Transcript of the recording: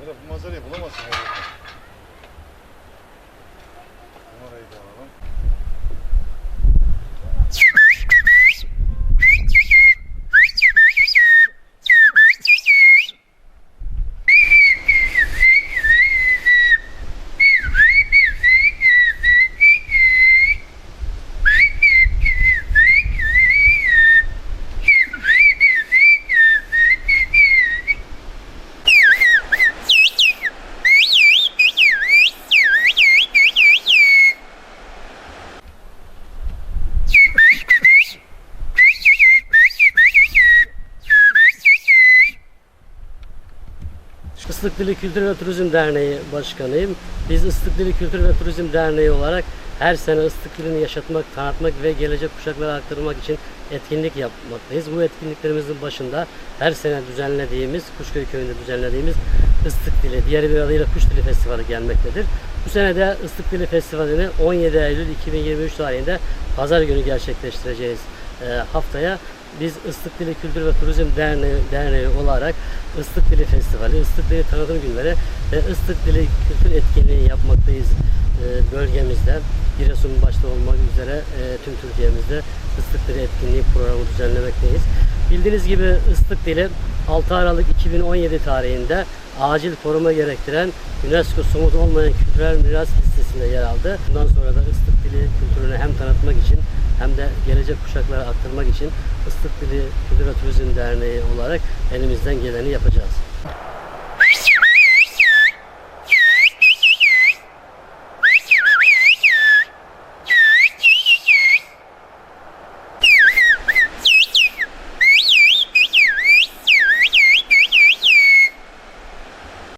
这不马子里，不那么聪明。Islıklılı Kültür ve Turizm Derneği Başkanıyım. Biz Islıklılı Kültür ve Turizm Derneği olarak her sene Islıklı'nı yaşatmak, tanıtmak ve gelecek kuşaklara aktarmak için etkinlik yapmaktayız. Bu etkinliklerimizin başında her sene düzenlediğimiz, Kuşköy Köyü'nde düzenlediğimiz Islık Dili, diğer bir adıyla Kuş Dili Festivali gelmektedir. Bu sene de Islık Dili Festivali'ni 17 Eylül 2023 tarihinde Pazar günü gerçekleştireceğiz e, haftaya biz Islık Dili Kültür ve Turizm Derneği, Derneği olarak Islık Dili Festivali, Islık Dili Tanıtım Günleri ve Islık Dili Kültür Etkinliği yapmaktayız e, bölgemizde. Giresun başta olmak üzere e, tüm Türkiye'mizde Islık Dili Etkinliği programı düzenlemekteyiz. Bildiğiniz gibi Islık Dili 6 Aralık 2017 tarihinde acil koruma gerektiren UNESCO somut olmayan kültürel miras listesinde yer aldı. Bundan sonra da Islık Dili kültürünü hem tanıtmak için hem de gelecek kuşaklara aktarmak için Islık Dili Kültür ve Turizm Derneği olarak elimizden geleni yapacağız.